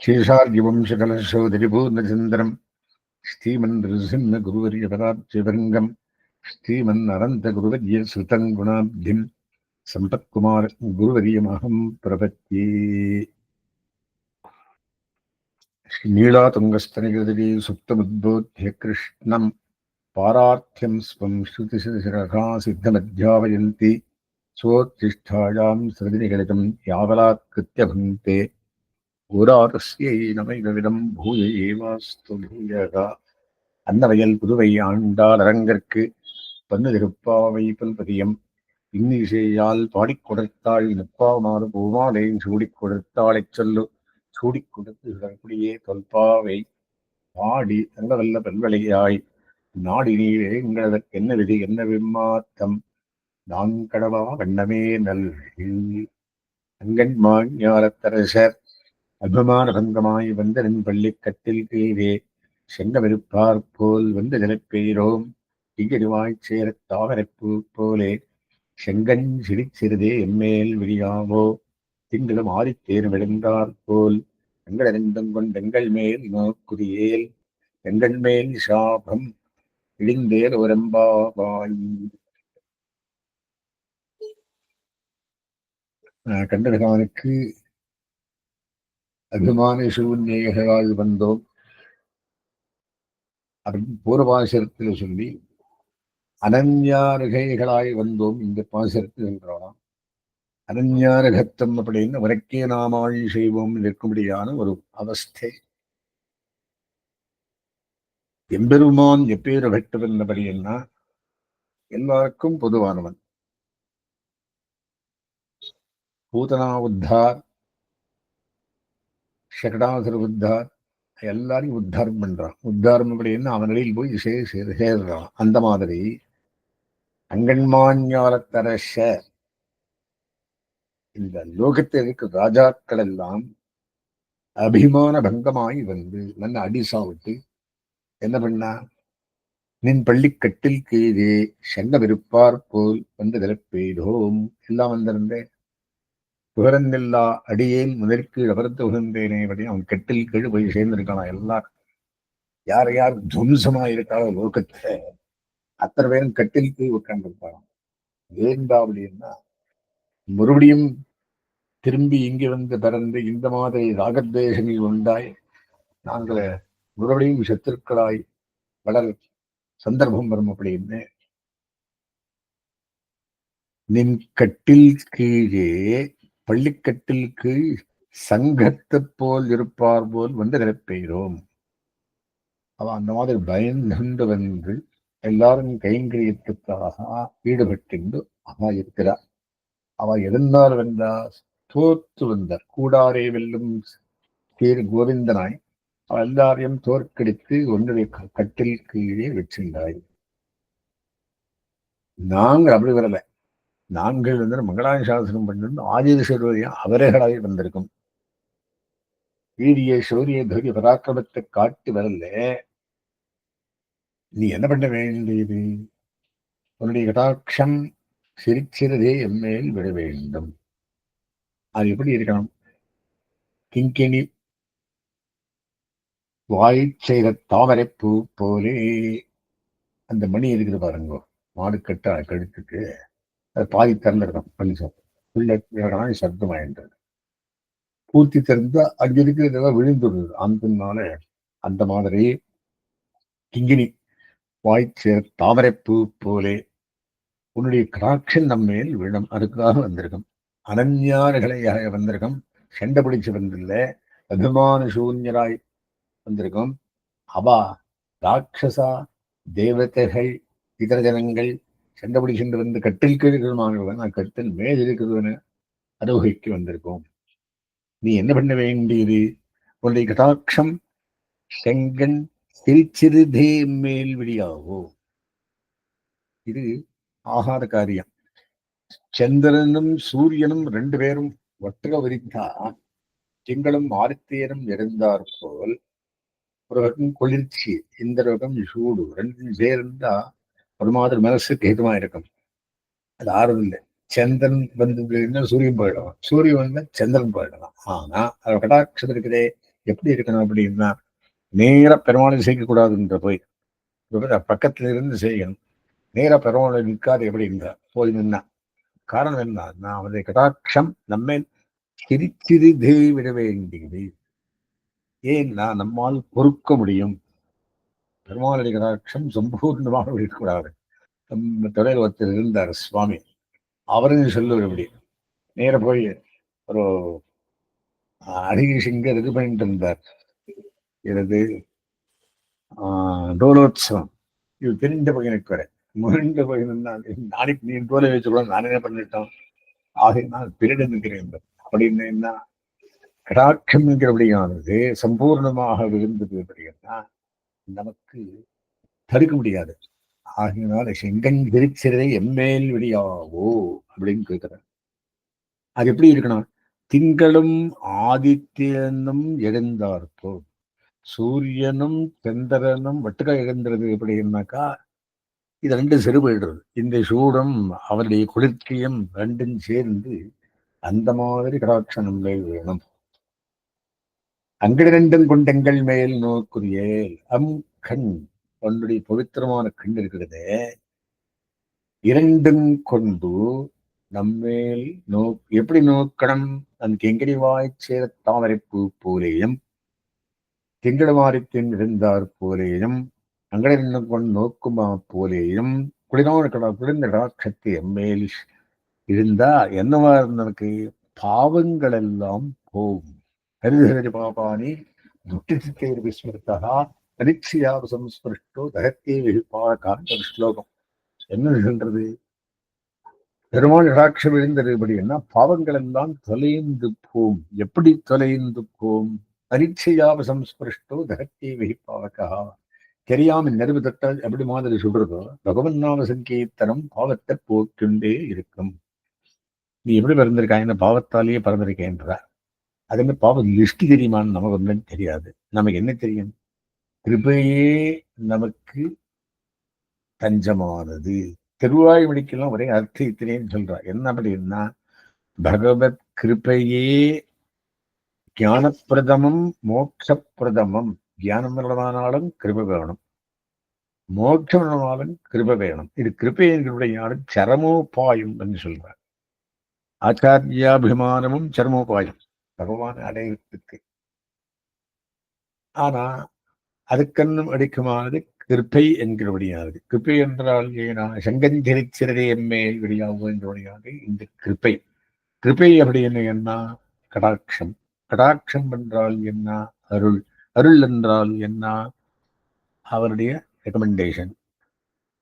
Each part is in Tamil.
சேஷார்ஜிவம் சகலசோதரிபூர்ணச்சந்திரம் ஸ்ரீமந்திரசிம்ம குருவரிய பராட்சிபரங்கம் ஸ்ரீமன் அனந்த குருவரிய சுதங்குணாப்திம் சம்பத்குமார் குருவரியமகம் பிரபத்தி நீளாதுங்கஸ்தனிகதிரி சுப்தமுத்போத்திய கிருஷ்ணம் பாரார்த்தியம் ஸ்வம் ஸ்ருதிசிரகா சித்தமத்யாவயந்தி சோத்திஷ்டாயாம் ஸ்ருதிநிகலிதம் யாவலாத்கிருத்திய புங்கே ஊராரஸ்யை நமைதவிடம் பூய ஏவாஸ்து அன்னவையல் புதுவை ஆண்டால் அரங்கற்கு பன்னு திருப்பாவை பல்பதியம். இன்னிசையால் பாடிக் கொடுத்தாள் நிற்பாமாறு பூமாலையும் சூடிக் கொடுத்தாளைச் சொல்லு. சூடிக் கொடுத்து அப்படியே தொல்பாவை. பாடி தங்கவல்ல பல்வலையாய். நாடி நீரே எங்களதற்கு என்ன விதி என்ன விம்மாத்தம் நான் கடவா வண்ணமே நல் அங்கன் ஞானத்தரசர் அபிமான பங்கமாய் வந்தனின் பள்ளிக்கத்தில் கீழே செங்கவிருப்பார் போல் வந்து நிலப்பெய்ரோம் இங்கெருவாய்ச் சேரத் தாவரைப்பூ போலே செங்கன் சிரிச்சிறுதே எம்மேல் விழியாவோ திங்களும் ஆதித்தேர் விழுந்தார் போல் எங்களறிந்தும் கொண்டெங்கள் மேல் நோக்குதியேல் எங்கள் மேல் சாபம் இழிந்தேர் ஒரம்பாவாய் கண்டகானுக்கு அபிமான சூன்யர்களால் வந்தோம் அப்படின்னு பூர்வபாசரத்தில் சொல்லி அனன்யாருகைகளாய் வந்தோம் இந்த பாசரத்தில் சொல்கிறோம் அனன்யாரகத்தம் அப்படின்னு உனக்கே நாமாழி செய்வோம் நிற்கும்படியான ஒரு அவஸ்தை. எம்பெருமான் எப்பேறு பெற்றவென்றபடி என்ன? எல்லாருக்கும் பொதுவானவன். பூதனா உத்தார் ஷகடாசுர உத்தார் எல்லாரையும் உத்தாரம் பண்றான். உத்தாரம் அப்படின்னு அவனிடையில் போய் சே சேர்றான். அந்த மாதிரி அங்கன்மான்யாலத்தரச இந்த லோகத்தில் இருக்க ராஜாக்கள் எல்லாம் அபிமான பங்கமாய் வந்து நல்ல அடிசாவிட்டு என்ன பண்ணா? நின் பள்ளிக்கட்டில் கீழே செங்கவிருப்பார் போல் வந்து விலப்பெய்தோம் எல்லாம் வந்திருந்தேன். புகரந்தில்லா அடியேன் முதற்கு அபரத்து உகந்தேனே அப்படின்னு அவன் கெட்டில் கீழ் போய் சேர்ந்திருக்கானா எல்லாரும் யார் யார் துவம்சமா இருக்காளோ லோகத்துல அத்தனை பேரும் கட்டில் கீழ் உட்கார்ந்துருப்பாராம் ஏன்பா அப்படின்னா மறுபடியும் திரும்பி இங்கு வந்து பிறந்து இந்த மாதிரி ராகத்வேஷங்கள் உண்டாய் நாங்கள் மறுபடியும் சத்துருக்களாய் வளர் சந்தர்ப்பம் வரும் அப்படின்னு நின் கட்டில் கீழே பள்ளிக்கட்டில் கீழ் சங்கத்தை போல் இருப்பார் போல் வந்து நிரப்பெய்கிறோம் அவன் அந்த மாதிரி பயந்து வந்து எல்லாரும் கைங்கரியத்துக்காக ஈடுபட்டிருந்து அவன் இருக்கிறார் அவன் எழுந்தார் வந்தார் தோற்று வந்தார். கூடாரே வெல்லும் தேர் கோவிந்தனாய் அவள் எல்லாரையும் தோற்கடித்து ஒன்றுடைய கட்டில் கீழே வச்சிருந்தாய். நாங்கள் அப்படி வரலை. நான்கில் வந்து மங்களாய சாசனம் பண்ணிருந்து ஆதிசர்வரியா அவரைகளாக வந்திருக்கும். வீரிய சூரிய தூரிய பராக்கிரமத்தை காட்டி வரல. நீ என்ன பண்ண வேண்டியது? உன்னுடைய கடாட்சம் சிரிச்சிறதே எம்மேல் விட வேண்டும். அது எப்படி இருக்கணும்? கிங்கிணி வாய் செய்த தாமரை பூ போலே. அந்த மணி இருக்குது பாருங்க மாடு கட்ட கழுத்துக்கு அது பாதி பள்ளி பள்ளிசம் உள்ள சப்தமாயின்றது பூர்த்தி திறந்து அங்க இருக்கிறதெல்லாம் விழுந்துடுது அந்தனால அந்த மாதிரி கிங்கினி வாய்ச்சேர் தாமரைப்பூ போலே உன்னுடைய கிராட்சன் நம்ம மேல் விழும். அதுக்காக வந்திருக்கும். அனன்யார்களையாக வந்திருக்கும்? செண்டை பிடிச்சு வந்தில்ல அபிமான சூன்யராய் வந்திருக்கும். அவா ராட்சசா தேவதைகள் இதர ஜனங்கள் செண்டபடி சென்று வந்து கட்டில் கீழ்மானவன் நான் கட்டில் மேல் இருக்கிறவன அனுபவிக்க வந்திருக்கோம். நீ என்ன பண்ண வேண்டியது? உன்னுடைய கதாட்சம் செங்கன் சிரிச்சிறுதே மேல் விடியாவோ இது ஆகாத காரியம். சந்திரனும் சூரியனும் ரெண்டு பேரும் ஒட்டக விரித்தா திங்களும் ஆதித்தேரும் இருந்தார் போல் ஒரு ரகம் குளிர்ச்சி. இந்த ரகம் சூடு. ரெண்டும் சேர்ந்தா ஒரு மாதிரி மனசுக்கு ஹிதமா இருக்கும். அது ஆறுதில்லை சந்திரன் வந்து சூரியன் போயிடலாம். சூரியன் வந்து சந்திரன் போயிடலாம். ஆனா அது கடாட்சம் இருக்குதே எப்படி இருக்கணும் அப்படின்னா நேரா பெருமாளை செய்யக்கூடாதுன்ற போய் பக்கத்துல இருந்து செய்யணும். நேரா பெருமாளை நிற்காது எப்படி இருந்தா போய் நின்னா காரணம் என்ன? நான் வந்து கடாட்சம் நம்மை சிரிச்சிறிதே விட வேண்டியது. ஏன்னா நம்மால் பொறுக்க முடியும். பெருமாளுடைய கடாட்சம் சம்பூர்ணமாக இருக்கக்கூடாது. நம்ம தொழில் ஒருத்தர் இருந்தார் சுவாமி. அவரையும் சொல்லுவார் இப்படி நேர போய் ஒரு அரிசிங்க இது பண்ணிட்டு இருந்தார். எனது டோலோத்சவம். இது தெரிந்த பையனுக்கு வர. முறிந்த பையன் நாளைக்கு நீ டோலை வச்சுக்கூட நான் என்ன பண்ணிட்டோம்? ஆகையினால் திருடு நிற்கிறேன் அப்படின்னு என்ன கடாட்சம் என்கிறபடியானது சம்பூர்ணமாக விருந்தது அப்படின்னா நமக்கு தடுக்க முடியாது. ஆகினால செங்கன் திருச்சிறை எம்மேல் விடியாவோ அப்படின்னு கேட்கிறார். அது எப்படி இருக்கணும்? திங்களும் ஆதித்யனும் எழுந்தார்ப்போ சூரியனும் சந்திரனும் வட்டுக்கா எழுந்துறது எப்படின்னாக்கா இது ரெண்டும் செருபடுறது இந்த சூடம் அவருடைய குளிர்ச்சியும் ரெண்டும் சேர்ந்து அந்த மாதிரி கடாட்சணம் வேணும். அங்கடி ரெண்டும் கொண்டங்கள் மேல் நோக்குரியேல் அம் கண் உன்னுடைய பவித்திரமான கண் இருக்கிறது. இரண்டும் கொண்டு நம்மேல் நோ எப்படி நோக்கணும்? அந்த கெங்கடி வாய்ச்சேர தாமரைப்பூ போலேயும் திங்களமாரித்தின் இருந்தார் போலேயும் அங்கடம் கொண்டு நோக்குமா போலேயும் குளிரான கடா குளிர்ந்த கடாட்சத்தை எம்மேல் இருந்தா என்னவா இருந்தனுக்கு பாவங்கள் எல்லாம் போகும். ஹரிஹரி பாபானி துட்டிசித்தேர் விஸ்மிருத்தா பரீட்சையாக சம்ஸ்பிருஷ்டோ தகத்தே விழிப்பாக்கான்னு ஒரு ஸ்லோகம். என்ன சொல்றது பெருமாள் ராட்சம் எழுந்ததுபடின்னா பாவங்கள் எல்லாம் தொலைந்து போம். எப்படி தொலைந்து போம்? பரீட்சையாவ சம்ஸ்பிருஷ்டோ தகத்தே விழிப்பாக்கா தெரியாம நெருவு தட்டால் எப்படி மாதிரி சொல்றதோ பகவன் நாம சங்கீர்த்தனம் பாவத்தை போக்குண்டே இருக்கும். நீ எப்படி பிறந்திருக்காங்க பாவத்தாலேயே பிறந்திருக்கேன்றார் அது என்ன பாவம் லிஸ்ட் தெரியுமான்னு நமக்கு ஒன்றும் தெரியாது. நமக்கு என்ன தெரியும்? கிருபையே நமக்கு தஞ்சமானது. திருவாய் மணிக்கெல்லாம் ஒரே இத்தனைன்னு சொல்றா. என்ன அப்படின்னா பகவத் கிருபையே ஞானப்பிரதமம் மோட்சப்பிரதமம். தியானம் வேணுமானாலும் கிருப வேணும். மோட்சம் வேணுமானாலும் கிருப வேணும். இது கிருபை சரமோபாயம் என்று சொல்றார். ஆச்சாரியாபிமானமும் சரமோபாயம். பகவான் அடைவதற்கு ஆனா அதுக்கண்ணும் அடிக்குமானது கிருப்பை என்கிறபடியானது கிருப்பை என்றால் ஏனா சங்கஞ்சரிச்சிறதே எம்மே வெளியாகும் என்றபடியானது இந்த கிருப்பை கிருப்பை அப்படி என்ன? என்ன கடாட்சம். கடாட்சம் என்றால் என்ன? அருள். அருள் என்றால் என்ன? அவனுடைய ரெக்கமெண்டேஷன்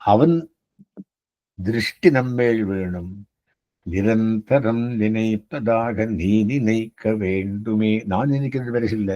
அவன் திருஷ்டி நம்மேல் வேணும். நிரந்தரம் நினைப்பதாக நீ நினைக்க வேண்டுமே. நான் நினைக்கிறது வேற இல்ல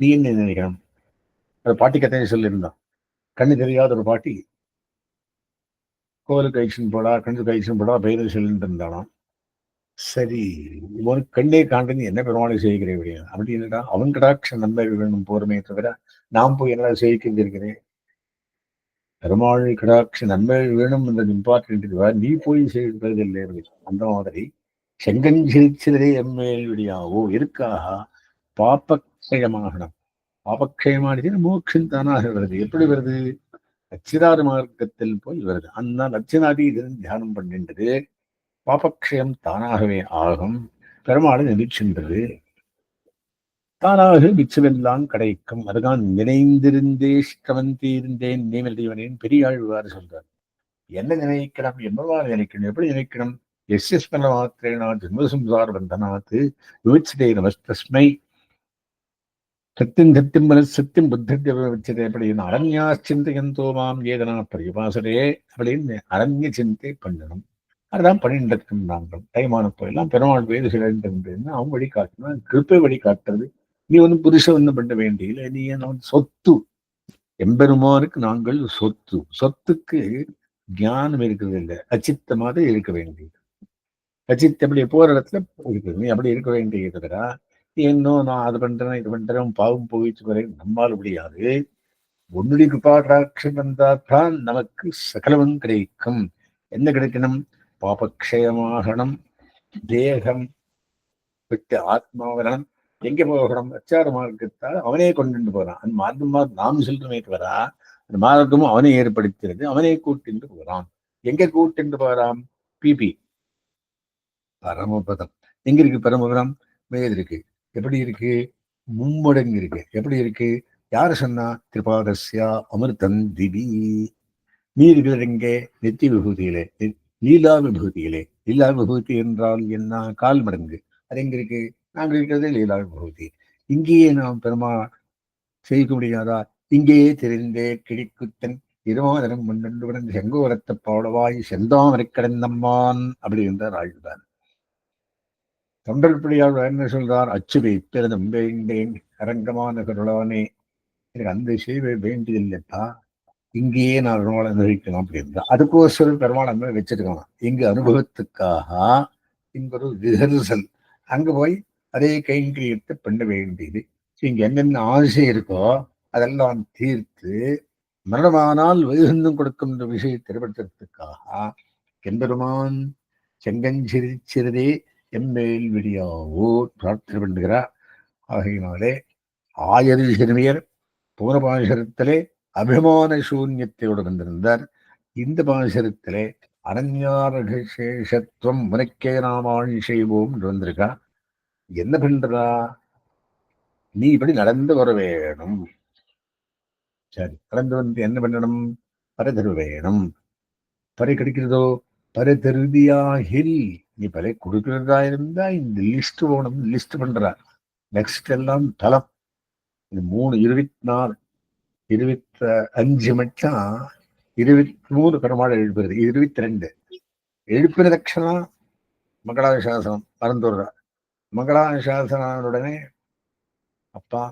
நீ என்ன நினைக்கணும்? ஒரு பாட்டி கதையை சொல்லியிருந்தான் கண்ணு தெரியாத ஒரு பாட்டி. கோவிலுக்கு ஐக்ஷன் போடா கண்ணுக்கு ஐக்ஷன் போடா பெயர் சொல்லிட்டு இருந்தானாம் சரி உனக்கு கண்ணே காண்டு என்ன பெருமாளை செய்கிறேன் அப்படின்னா அப்படின்னுடா அவன் கடாட்சம் நம்ப வேணும் போருமே தவிர நான் போய் என்ன செய்கிறது இருக்கிறேன் பெருமாள் கடாட்சி நன்மை வேணும் என்ற இம்பார்ட்டன்ட் நீ போய் செய்கிறது அந்த மாதிரி செங்கஞ்சிரிச்சிலே எம்மேல் இருக்காக பாப்பக்ஷயமாகணும் பாபக்ஷயமானது மோட்சம் தானாக வருது. எப்படி வருது? லட்சிதார மார்க்கத்தில் போய் வருது. அந்த லட்சணாதி இதன் தியானம் பண்ணின்றது பாபக்ஷயம் தானாகவே ஆகும். பெருமாள் நினைச்சின்றது தானாக மிச்சமெல்லாம் கிடைக்கும். அதுதான் நினைந்திருந்தே ஸ்ரவந்தீர்ந்தேன் நேமல்தேவனேன் பெரியாழ்வார் சொல்றார். என்ன நினைக்கணும்? என்னவா நினைக்கணும்? எப்படி நினைக்கணும்? எஸ் எஸ் மாத்திரேனா ஜென்மசம்சார் பந்தனாத்து விவச்சிதே நமஸ்தஸ்மை சத்தியம் சத்தியம் மனசு சத்தியம் புத்தத்தை விவச்சதே அப்படின்னு அரண்யா சிந்தையந்தோ மாம் ஏதனா பரிபாசரே அப்படின்னு அரண்ய சிந்தை பண்ணணும். அதுதான் பண்ணிட்டு இருக்கோம் நாங்கள் தைமான போயெல்லாம் பெருமாள் வேது சிலன்னு அவன் காட்டணும் கிருப்பை வழிகாட்டுறது. நீ வந்து புருஷன் ஒன்றும் பண்ண வேண்டியில்லை நீ என்ன சொத்து. எம்பெருமானுக்கு நாங்கள் சொத்து. சொத்துக்கு ஞானம் இருக்கிறது இல்லை. அச்சித்தமாக இருக்க வேண்டியது. அச்சித் அப்படி போகிற இடத்துல இருக்குது. நீ அப்படி இருக்க வேண்டியதுடா நீ இன்னும் நான் அது பண்றேன் இது பண்றேன் பாவம் போயிட்டு வரேன் நம்மால் முடியாது. உன்னுடைய கிருபாட்ராட்சம் வந்தால் தான் நமக்கு சகலமும் கிடைக்கும். என்ன கிடைக்கணும்? பாபக்ஷயமாகணும் தேகம் விட்டு ஆத்மாவனம் எங்க போகணும் அச்சார மார்க்கத்தால் அவனே கொண்டு போறான். அந்த மார்க்கமா நாம் சொல்றமே தவிர அந்த மார்க்கமும் அவனை ஏற்படுத்துகிறது அவனே கூட்டிட்டு போறான். எங்க கூட்டிட்டு போறான்? பிபி பரமபதம். எங்க இருக்கு பரமபதம்? மேது இருக்கு. எப்படி இருக்கு? மும்மடங்கு இருக்கு. எப்படி இருக்கு? யாரு சொன்னா? திரிபாதஸ்யா அமிர்தம் திவி நீ இருக்கிறது எங்கே நித்திய விபூதியிலே லீலா விபூதியிலே. லீலா விபூதி என்றால் என்ன? கால் மடங்கு. அது எங்க இருக்கு? நாங்கள் இருக்கிறது லீலா பகுதி. இங்கேயே நாம் பெருமா செய்ய முடியாதா? இங்கேயே தெரிந்தே கிழிக்குத்தன் இருமாதனம் முன்னண்டுடன் செங்கோரத்த பாடவாய் செந்தாமரை கடந்தம்மான் அப்படி என்றார் ஆழ்வார் தொண்டர் பிள்ளையார் என்ன சொல்றார்? அச்சுவை பிறதும் வேண்டேன். அரங்கமான கருளானே எனக்கு அந்த சேவை வேண்டியதில்லைப்பா. இங்கேயே நான் பெருமாள் அனுபவிக்கணும் அப்படின்னா அதுக்கோசரம் பெருமாள் அனுபவம் வச்சிருக்கலாம் இங்கு அனுபவத்துக்காக இங்கு ஒரு ரிஹர்சல் அங்க போய் அதே கைங்கரியத்தை பண்ண வேண்டியது. இங்க என்னென்ன ஆசை இருக்கோ அதெல்லாம் தீர்த்து மரணமானால் வைகுந்தம் கொடுக்கும் இந்த விஷயத்தை ஏற்படுத்துறதுக்காக எம்பெருமான் செங்கஞ்சிரிச்சிறதே சிறிதே எம்மேல் விடியாவோ பிரார்த்தனை பண்ணுகிறார். ஆகையினாலே ஆயர் சிறுமியர் போன பாசரத்திலே அபிமான சூன்யத்தையோடு வந்திருந்தார். இந்த பாசரத்திலே அரண்யாரகசேஷத்துவம் உனக்கே நாம் செய்வோம் என்று வந்திருக்கா என்ன பண்றா? நீ இப்படி நடந்து வர வேணும். சரி நடந்து வந்து என்ன பண்ணணும்? பரதரு வேணும். பறை கிடைக்கிறதோ? பறை தருதியாகில். நீ பறை கொடுக்கிறதா இருந்தா இந்த லிஸ்ட் போகணும் லிஸ்ட் பண்றா. நெக்ஸ்ட் எல்லாம் தலம் இது மூணு இருபத்தி நாலு இருபத்தி அஞ்சு மட்டும் இருபத்தி மூணு பெருமாள் எழுப்புறது. இருபத்தி ரெண்டு. எழுப்பின தட்சணா மங்களாசாசனம் மறந்துடுறா மங்களானுசாசனானுடனே அப்பா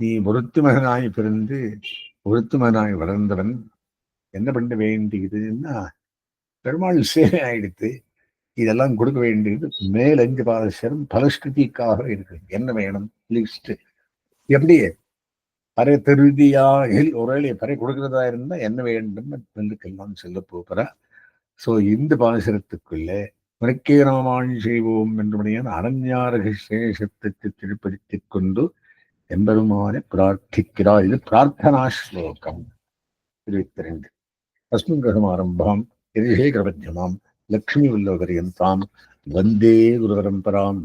நீ ஒருத்து மகனாய் பிறந்து ஒருத்து மகனாய் வளர்ந்தவன் என்ன பண்ண வேண்டியதுன்னா பெருமாள் சேவை ஆயிடுத்து இதெல்லாம் கொடுக்க வேண்டியது மேலஞ்சு அஞ்சு பாதசரம் பலஸ்கிருதிக்காக இருக்கு. என்ன வேணும்? லிஸ்ட் எப்படி? பறை திருதியாகில் ஒருவேளை பறை கொடுக்கிறதா இருந்தா என்ன வேண்டும் என்றுக்கெல்லாம் சொல்ல போகிறா சோ இந்த பாசனத்துக்குள்ளே உனக்கே நாமான் செய்வோம் என்றுடைய அரண்யாரக சேஷத்துக்கு திருப்படுத்திக் கொண்டு எம்பெருமானை பிரார்த்திக்கிறார். இது பிரார்த்தனா ஸ்லோகம். இருபத்தி ரெண்டு அஸ்மின் கிரகம் கிரகமாரம்பாம் எரிசேகரபத்யமாம் லக்ஷ்மி உல்லோகரியந்தாம் வந்தே குரு பரம்பராம்